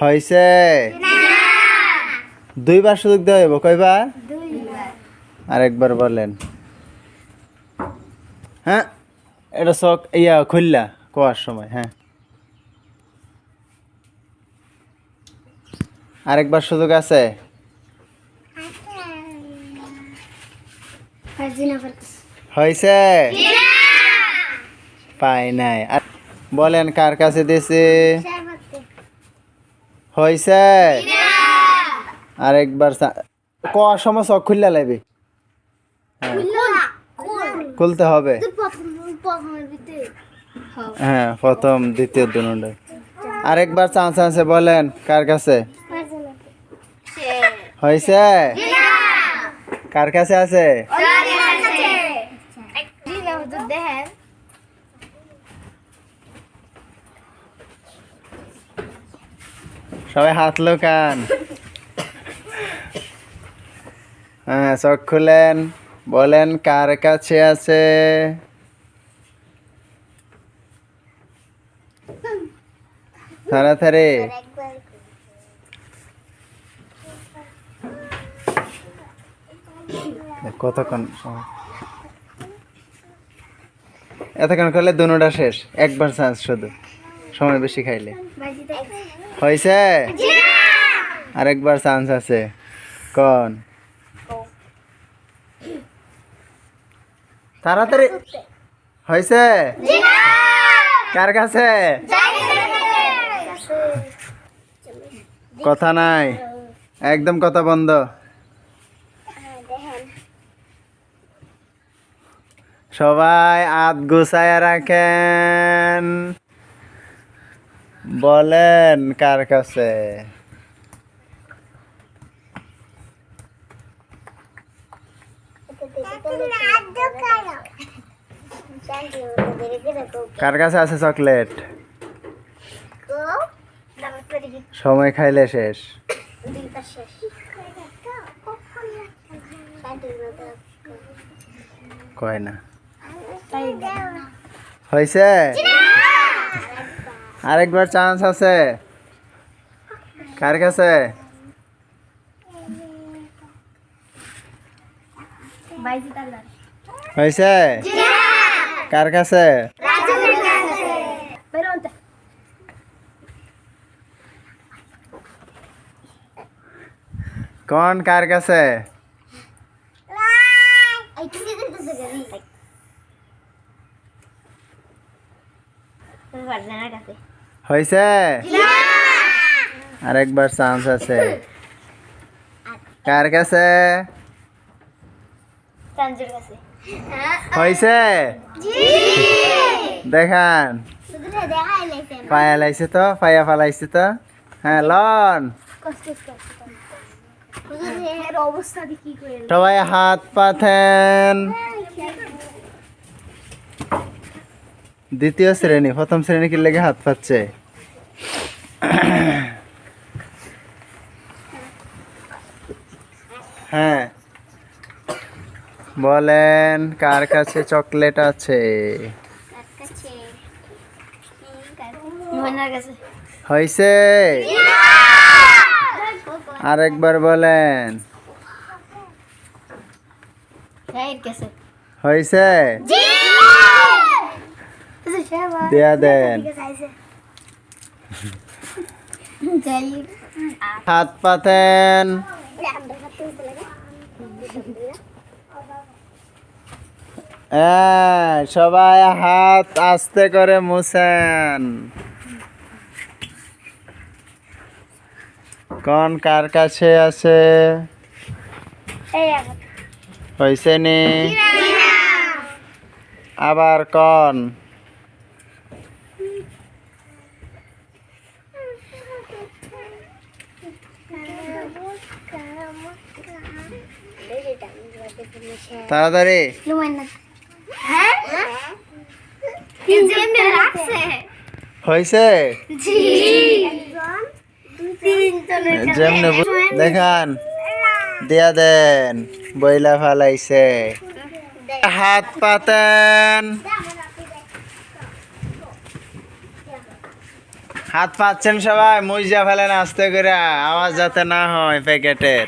হয়েছে দুইবার সুযোগ দেওয়া হইব কয়বার আরেকবার বলেন। হ্যাঁ এটা শখ ইয়া খুললা কোয়ার সময় হ্যাঁ। আরেকবার সুযোগ আছে? হয়েছে পাই নাই। আর বলেন, কার কাছে দিছে? হয়েছে আরেকবার কোয়ার সময় চোখ খুললা লাগবে খুলতে হবে। হ্যাঁ প্রথম, দ্বিতীয় দুনুন্ডে আরেকবার চান্স আছে, বলেন, কার কাছে? হয়েছে কার কাছে আছে? সবাই হাত লোকান। হ্যাঁ চোখ খুলেন, বলেন কার কাছে আছে? তাড়াতাড়ি। কতক্ষণ? এতক্ষণ করলে দুটা শেষ, একবার চান্স শুধু। সময় বেশি খাইলে। হয়েছে? আরেকবার চান্স আছে। কোন? তাড়াতাড়ি হয়েছে? কার কাছে? কথা নাই। একদম কথা বন্ধ। সবাই হাত গুছায় রাখেন। বলেন কার কাছে? কার কাছে আছে চকলেট? সময় খাইলে শেষ। কয় না? হয়েছে আরেকবার চান্স আছে। কার কাছে? হয়েছে? কার কাছে? কোন কার কাছে? হয়েছে? আরেকবার চান্স আছে। কার কাছে? হয়েছে? দেখান। পায়া লাইছে তো পায়া ফালাইছে তো। হ্যাঁ লন। সবাই হাত পাতেন দ্বিতীয় শ্রেণি প্রথম শ্রেণি কি লেগে হাত পাচ্ছে? হ্যাঁ। বলেন কার কাছে চকলেট আছে? হয়েছে আরেকবার বলেন। হয়েছে দেয়া দেন হাত পাতেন হ্যাঁ সবাই হাত আস্তে করে মুছেন। কোন কার কাছে আছে? হয়েছে নি। আবার কোন? তাড়াতাড়ি। হ্যাঁ? হয়েছে? যেমনি দেখান। দিয়া দেন। বইলা ফালাইছে। হাত পাতেন। হাত পাচ্ছেন সবাই মুইজা ফেলেন আস্তে করে আওয়াজ যাতে না হয় প্যাকেটের।